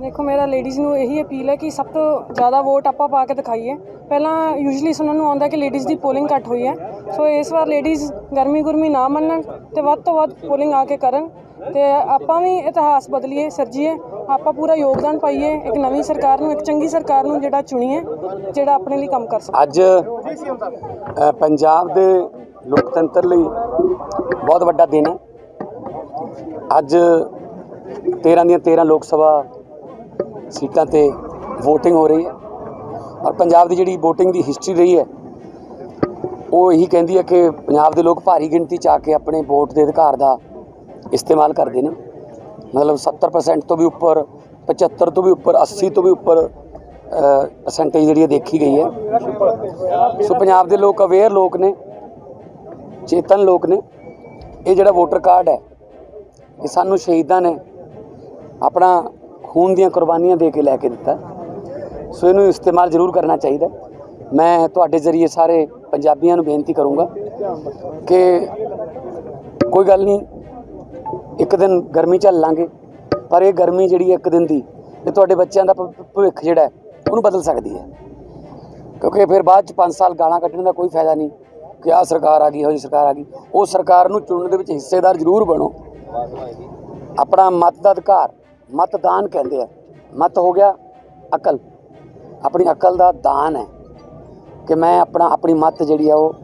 ਦੇਖੋ, ਮੇਰਾ ਲੇਡੀਜ਼ ਨੂੰ ਇਹੀ ਅਪੀਲ ਹੈ ਕਿ ਸਭ ਤੋਂ ਜ਼ਿਆਦਾ ਵੋਟ ਆਪਾਂ ਪਾ ਕੇ ਦਿਖਾਈਏ। ਪਹਿਲਾਂ ਯੂਜੂਲੀ ਸੁਣਨ ਨੂੰ ਆਉਂਦਾ ਕਿ ਲੇਡੀਜ਼ ਦੀ ਪੋਲਿੰਗ ਘੱਟ ਹੋਈ ਹੈ। ਸੋ ਇਸ ਵਾਰ ਲੇਡੀਜ਼ ਗਰਮੀ ਗੁਰਮੀ ਨਾ ਮੰਨਣ ਤੇ ਵੱਧ ਤੋਂ ਵੱਧ ਪੋਲਿੰਗ ਆ ਕੇ ਕਰਨ ਤੇ ਆਪਾਂ ਵੀ ਇਤਿਹਾਸ ਬਦਲੀਏ, ਸਰਜੀਏ, ਆਪਾਂ ਪੂਰਾ ਯੋਗਦਾਨ ਪਾਈਏ, ਇੱਕ ਨਵੀਂ ਸਰਕਾਰ ਨੂੰ, ਇੱਕ ਚੰਗੀ ਸਰਕਾਰ ਨੂੰ ਜਿਹੜਾ ਚੁਣੀਏ, ਜਿਹੜਾ ਆਪਣੇ ਲਈ ਕੰਮ ਕਰ ਸਕੇ। ਅੱਜ ਪੰਜਾਬ ਦੇ ਲੋਕਤੰਤਰ ਲਈ ਬਹੁਤ ਵੱਡਾ ਦਿਨ ਹੈ। ਅੱਜ 13 ਦੀਆਂ 13 ਲੋਕ ਸਭਾ ਸੀਟਾਂ ਤੇ VOTING ਹੋ ਰਹੀ ਹੈ। ਔਰ ਪੰਜਾਬ ਦੀ ਜਿਹੜੀ VOTING ਦੀ ਹਿਸਟਰੀ ਰਹੀ ਹੈ, ਉਹ ਇਹੀ ਕਹਿੰਦੀ ਹੈ ਕਿ ਪੰਜਾਬ ਦੇ ਲੋਕ ਭਾਰੀ ਗਿਣਤੀ ਚ ਆ ਕੇ ਆਪਣੇ ਵੋਟ ਦੇ ਅਧਿਕਾਰ ਦਾ ਇਸਤੇਮਾਲ ਕਰਦੇ ਨੇ। ਮਤਲਬ 70% ਤੋਂ ਵੀ ਉੱਪਰ 75 ਤੋਂ ਵੀ ਉੱਪਰ 80 ਤੋਂ ਵੀ ਉੱਪਰ ਪਰਸੈਂਟੇਜ ਜਿਹੜੀ ਹੈ ਦੇਖੀ ਗਈ ਹੈ। ਸੋ ਪੰਜਾਬ ਦੇ ਲੋਕ ਅਵੇਅਰ ਲੋਕ ਨੇ, ਚੇਤਨ ਲੋਕ ਨੇ। ਇਹ ਜਿਹੜਾ ਵੋਟਰ ਕਾਰਡ ਹੈ, ਇਹ ਸਾਨੂੰ ਸ਼ਹੀਦਾਂ ਨੇ ਆਪਣਾ ਖੂਨ ਦੀਆਂ ਕੁਰਬਾਨੀਆਂ ਦੇ ਕੇ ਲੈ ਕੇ ਦਿੱਤਾ। ਸੋ ਇਹਨੂੰ ਇਸਤੇਮਾਲ ਜ਼ਰੂਰ ਕਰਨਾ ਚਾਹੀਦਾ। ਮੈਂ ਤੁਹਾਡੇ ਜ਼ਰੀਏ ਸਾਰੇ ਪੰਜਾਬੀਆਂ ਨੂੰ ਬੇਨਤੀ ਕਰੂੰਗਾ ਕਿ ਕੋਈ ਗੱਲ ਨਹੀਂ, ਇੱਕ ਦਿਨ ਗਰਮੀ ਝੱਲ ਲਾਂਗੇ, ਪਰ ਇਹ ਗਰਮੀ ਜਿਹੜੀ ਹੈ ਇੱਕ ਦਿਨ ਦੀ, ਇਹ ਤੁਹਾਡੇ ਬੱਚਿਆਂ ਦਾ ਭ- ਭਵਿੱਖ ਜਿਹੜਾ ਉਹਨੂੰ ਬਦਲ ਸਕਦੀ ਹੈ। ਕਿਉਂਕਿ ਫਿਰ ਬਾਅਦ ਚ 5 ਸਾਲ ਗਾਲਾਂ ਕੱਢਣ ਦਾ ਕੋਈ ਫਾਇਦਾ ਨਹੀਂ ਕਿ ਆਹ ਸਰਕਾਰ ਆ ਗਈ ਹੋ ਜੀ ਸਰਕਾਰ ਆ ਗਈ। ਉਹ ਸਰਕਾਰ ਨੂੰ ਚੁਣਨ ਦੇ ਵਿੱਚ ਹਿੱਸੇਦਾਰ ਜ਼ਰੂਰ ਬਣੋ। ਆਪਣਾ ਮਤ ਦਾ ਅਧਿਕਾਰ ਮਤਦਾਨ ਕਹਿੰਦੇ ਆ। ਮਤ ਹੋ ਗਿਆ ਅਕਲ। ਆਪਣੀ ਅਕਲ ਦਾ ਦਾਨ ਹੈ ਕਿ ਮੈਂ ਆਪਣਾ ਆਪਣੀ ਮਤ ਜਿਹੜੀ ਆ ਉਹ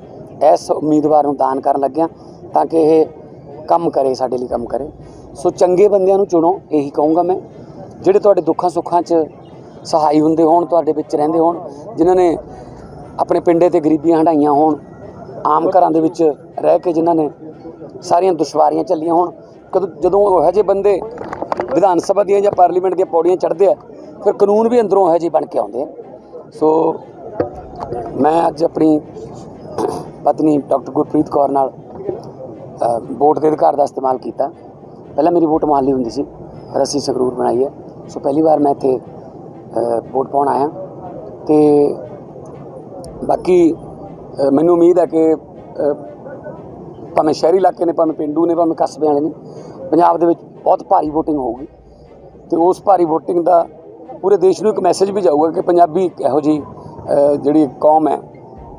ਇਸ ਉਮੀਦਵਾਰ ਨੂੰ ਦਾਨ ਕਰਨ ਲੱਗਿਆ ਤਾਂ ਕਿ ਇਹ ਕੰਮ ਕਰੇ, ਸਾਡੇ ਲਈ ਕੰਮ ਕਰੇ। ਸੋ ਚੰਗੇ ਬੰਦਿਆਂ ਨੂੰ ਚੁਣੋ, ਇਹੀ ਕਹੂੰਗਾ ਮੈਂ। ਜਿਹੜੇ ਤੁਹਾਡੇ ਦੁੱਖਾਂ ਸੁੱਖਾਂ 'ਚ ਸਹਾਈ ਹੁੰਦੇ ਹੋਣ, ਤੁਹਾਡੇ ਵਿੱਚ ਰਹਿੰਦੇ ਹੋਣ, ਜਿਨ੍ਹਾਂ ਨੇ ਆਪਣੇ ਪਿੰਡੇ ਤੇ ਗਰੀਬੀਆਂ ਹੰਢਾਈਆਂ ਹੋਣ, ਆਮ ਘਰਾਂ ਦੇ ਵਿੱਚ ਰਹਿ ਕੇ ਜਿਨ੍ਹਾਂ ਨੇ ਸਾਰੀਆਂ ਦੁਸ਼ਵਾਰੀਆਂ ਝੱਲੀਆਂ ਹੋਣ, ਕਦੋਂ ਜਦੋਂ ਉਹ ਇਹੋ ਜਿਹੇ ਬੰਦੇ ਵਿਧਾਨ ਸਭਾ ਦੀਆਂ ਜਾਂ ਪਾਰਲੀਮੈਂਟ ਦੀਆਂ ਪੌੜੀਆਂ ਚੜ੍ਹਦੇ ਆ, ਫਿਰ ਕਾਨੂੰਨ ਵੀ ਅੰਦਰੋਂ ਇਹੋ ਜਿਹੇ ਬਣ ਕੇ ਆਉਂਦੇ ਆ। ਸੋ ਮੈਂ ਅੱਜ ਆਪਣੀ ਪਤਨੀ ਡਾਕਟਰ ਗੁਰਪ੍ਰੀਤ ਕੌਰ ਨਾਲ ਵੋਟ ਦੇ ਅਧਿਕਾਰ ਦਾ ਇਸਤੇਮਾਲ ਕੀਤਾ। ਪਹਿਲਾਂ ਮੇਰੀ ਵੋਟ ਮਾਲੀ ਹੁੰਦੀ ਸੀ, ਫਿਰ ਅਸੀਂ ਸੰਗਰੂਰ ਬਣਾਈ ਹੈ। ਸੋ ਪਹਿਲੀ ਵਾਰ ਮੈਂ ਇੱਥੇ ਵੋਟ ਪਾਉਣ ਆਇਆ। ਤੇ ਬਾਕੀ ਮੈਨੂੰ ਉਮੀਦ ਹੈ ਕਿ ਭਾਵੇਂ ਸ਼ਹਿਰੀ ਇਲਾਕੇ ਨੇ, ਭਾਵੇਂ ਪਿੰਡੂ ਨੇ, ਭਾਵੇਂ ਕਸਬੇ ਵਾਲੇ ਨੇ ਪੰਜਾਬ ਦੇ ਵਿੱਚ ਬਹੁਤ ਭਾਰੀ VOTING ਹੋਊਗੀ ਤੇ ਉਸ ਭਾਰੀ VOTING ਦਾ ਪੂਰੇ ਦੇਸ਼ ਨੂੰ ਇੱਕ ਮੈਸੇਜ ਵੀ ਜਾਊਗਾ ਕਿ ਪੰਜਾਬੀ ਇੱਕ ਇਹੋ ਜਿਹੀ ਅ, ਜਿਹੜੀ ਕੌਮ ਹੈ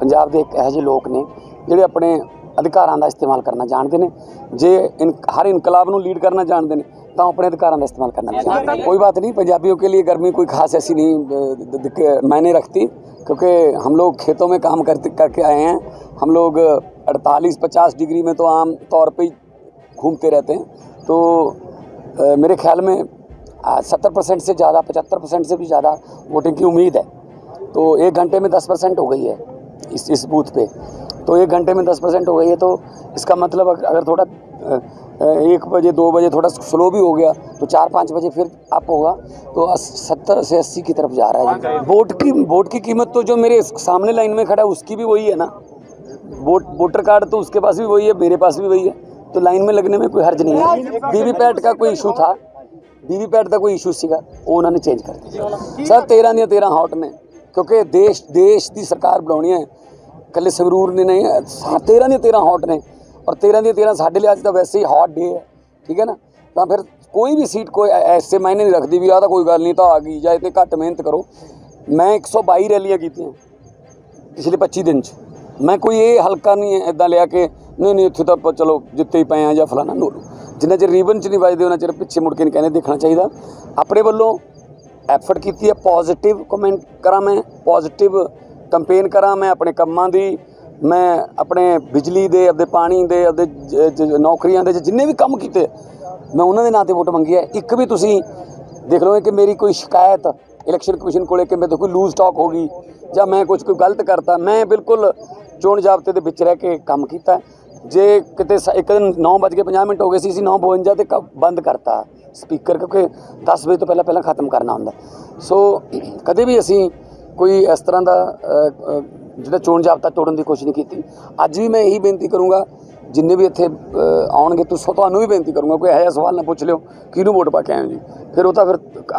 ਪੰਜਾਬ ਦੇ ਇੱਕ ਇਹੋ ਜਿਹੇ ਲੋਕ ਨੇ ਜਿਹੜੇ ਆਪਣੇ ਅਧਿਕਾਰਾਂ ਦਾ ਇਸਤੇਮਾਲ ਕਰਨਾ ਜਾਣਦੇ ਨੇ ਜੇ ਇਨ ਹਰ ਇਨਕਲਾਬ ਨੂੰ ਲੀਡ ਕਰਨਾ ਜਾਣਦੇ ਨੇ ਤਾਂ ਉਹ ਆਪਣੇ अधिकारों का इस्तेमाल करना भी जानते हैं कोई बात नहीं पंजाबियों के लिए गर्मी कोई खास ऐसी नहीं अ, द- द- मायने रखती क्योंकि हम लोग खेतों में काम करते करके आए हैं हम लोग 48-50 डिग्री में तो आम तौर पे ही घूमते रहते हैं तो अ, मेरे ख्याल में सत्तर परसेंट से ज़्यादा पचहत्तर परसेंट से भी ज़्यादा वोटिंग की उम्मीद है। तो एक घंटे में दस परसेंट हो गई है इस इस बूथ पे। तो एक घंटे में दस परसेंट हो गई है तो इसका मतलब अगर थोड़ा एक बजे दो बजे थोड़ा स्लो भी हो गया तो चार पाँच बजे फिर अप होगा। तो सत्तर से अस्सी की तरफ़ जा रहा है वोट की वोट की कीमत तो जो मेरे सामने लाइन में खड़ा है उसकी भी वही है ना। वोट वोटर कार्ड तो उसके पास भी वही है मेरे पास भी वही है। तो लाइन में लगने में कोई हर्ज नहीं है वीवीपैट का कोई इशू था वीवीपैट ਦਾ ਕੋਈ ਇਸ਼ੂ ਸੀਗਾ ਉਹ ਉਹਨਾਂ ਨੇ ਚੇਂਜ ਕਰ ਦਿੱਤਾ ਸਰ 13 ਦੀਆਂ 13 ਹੌਟ ਨੇ ਕਿਉਂਕਿ ਦੇਸ਼ ਦੇਸ਼ ਦੀ ਸਰਕਾਰ ਬਣਾਉਣੀ ਹੈ ਕੱਲੇ ਸੰਗਰੂਰ ਨੇ ਨਹੀਂ 13 ਦੀਆਂ 13 ਹੌਟ ਨੇ ਔਰ 13 ਦੀਆਂ 13 ਸਾਡੇ ਲਈ ਅੱਜ ਤਾਂ ਵੈਸੇ ਹੀ ਹੌਟ ਡੇ ਹੈ ਠੀਕ ਹੈ ਨਾ ਤਾਂ ਫਿਰ ਕੋਈ ਵੀ ਸੀਟ ਕੋਈ ਐ- ਐਸੇ ਮਾਇਨੇ ਨਹੀਂ ਰੱਖਦੀ ਵੀ ਆਹ ਤਾਂ ਕੋਈ ਗੱਲ ਨਹੀਂ ਤਾਂ ਆ ਗਈ ਜਾਂ ਇਹ ਤੇ ਘੱਟ ਮਿਹਨਤ ਕਰੋ ਮੈਂ 122 ਰੈਲੀਆਂ ਕੀਤੀਆਂ ਪਿਛਲੇ 25 ਦਿਨ ਚ ਮੈਂ ਕੋਈ ਇਹ ਹਲਕਾ ਨਹੀਂ ਇਦਾਂ ਲਿਆ ਕਿ ਨਹੀਂ ਨਹੀਂ, ਉੱਥੇ ਤਾਂ ਆਪਾਂ ਚਲੋ ਜਿੱਤੇ ਹੀ ਪਏ ਆ ਜਾਂ ਫਲਾਣਾ ਨੋਲੂ ਜਿੰਨਾ ਚਿਰ ਰੀਬਨ ਚ ਨਹੀਂ ਵੱਜਦੇ, ਉਹਨਾਂ ਚਿਰ ਪਿੱਛੇ ਮੁੜ ਕੇ ਨਹੀਂ ਕਹਿੰਦੇ ਦੇਖਣਾ ਚਾਹੀਦਾ। ਆਪਣੇ ਵੱਲੋਂ ਐਫਰਟ ਕੀਤੀ ਹੈ ਪੋਜ਼ਿਟਿਵ ਕਮੈਂਟ ਕਰਾਂ ਮੈਂ ਪੋਜ਼ਿਟਿਵ ਕੰਪੇਨ ਕਰਾਂ ਮੈਂ ਆਪਣੇ ਕੰਮਾਂ ਦੀ। ਮੈਂ ਆਪਣੇ ਬਿਜਲੀ ਦੇ, ਆਪਦੇ ਪਾਣੀ ਦੇ, ਆਪਦੇ ਜ- ਨੌਕਰੀਆਂ ਦੇ, ਜਿੰਨੇ ਵੀ ਕੰਮ ਕੀਤੇ, ਮੈਂ ਉਹਨਾਂ ਦੇ ਨਾਂ ਤੇ ਵੋਟ ਮੰਗੀ ਹੈ ਇੱਕ ਵੀ ਤੁਸੀਂ ਦੇਖ ਲਓ ਕਿ ਮੇਰੀ ਕੋਈ ਸ਼ਿਕਾਇਤ ਇਲੈਕਸ਼ਨ ਕਮਿਸ਼ਨ ਕੋਲੇ ਕਿ ਮੇਰੇ ਤੋਂ ਕੋਈ ਲੂਜ਼ ਟਾਕ ਹੋ ਗਈ ਜਾਂ ਮੈਂ ਕੁਝ ਕੋਈ ਗਲਤ ਕਰਤਾ, ਮੈਂ ਬਿਲਕੁਲ ਚੋਣ ਜ਼ਾਬਤੇ ਦੇ ਵਿੱਚ ਰਹਿ ਕੇ ਕੰਮ ਕੀਤਾ। ਜੇ ਕਿਤੇ ਸ- ਇੱਕ ਦਿਨ 9:50 ਮਿੰਟ ਹੋ ਗਏ ਸੀ ਅਸੀਂ 9:52 ਤੇ ਕ- ਬੰਦ ਕਰਤਾ ਸਪੀਕਰ ਕਿਉਂਕਿ 10 ਵਜੇ ਤੋਂ ਪਹਿਲਾਂ ਪਹਿਲਾਂ ਖਤਮ ਕਰਨਾ ਹੁੰਦਾ। ਸੋ ਕਦੇ ਵੀ ਅਸੀਂ ਕੋਈ ਇਸ ਤਰ੍ਹਾਂ ਦਾ ਅ, ਅ, ਜਿਹੜਾ ਚੋਣ ਜ਼ਾਬਤਾ ਤੋੜਨ ਦੀ ਕੋਸ਼ਿਸ਼ ਨਹੀਂ ਕੀਤੀ। ਅੱਜ ਵੀ ਮੈਂ ਇਹੀ ਬੇਨਤੀ ਕਰੂੰਗਾ ਜਿੰਨੇ ਵੀ ਇੱਥੇ ਅ, ਆਉਣਗੇ ਤੁਸੀਂ ਤੁਹਾਨੂੰ ਵੀ ਬੇਨਤੀ ਕਰੂੰਗਾ ਕੋਈ ਇਹੋ ਜਿਹਾ ਸਵਾਲ ਨਾ ਪੁੱਛ ਲਿਓ ਕਿਹਨੂੰ ਵੋਟ ਪਾ ਕੇ ਆਏ ਹੋ ਜੀ? ਫਿਰ ਉਹ ਤਾਂ ਫਿਰ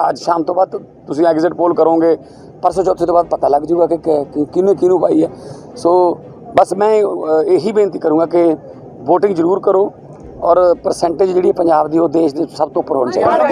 ਅੱਜ ਸ਼ਾਮ ਤੋਂ ਬਾਅਦ ਤੁਸੀਂ ਐਗਜ਼ਿਟ ਪੋਲ ਕਰੋਗੇ ਪਰਸੋਂ ਚੌਥੇ ਤੋਂ ਬਾਅਦ ਪਤਾ ਲੱਗ ਜਾਊਗਾ ਕਿ ਕਿ- ਕਿ ਕਿਹਨੇ ਕਿਹਨੂੰ ਪਾਈ ਹੈ। ਸੋ ਬਸ ਮੈਂ ਇਹੀ ਬੇਨਤੀ ਕਰੂੰਗਾ ਕਿ VOTING ਜ਼ਰੂਰ ਕਰੋ ਔਰ ਪਰਸੈਂਟੇਜ ਜਿਹੜੀ ਪੰਜਾਬ ਦੀ ਉਹ ਦੇਸ਼ ਦੇ ਸਭ ਤੋਂ ਉੱਪਰ ਹੋਣੀ ਚਾਹੀਦੀ ਹੈ।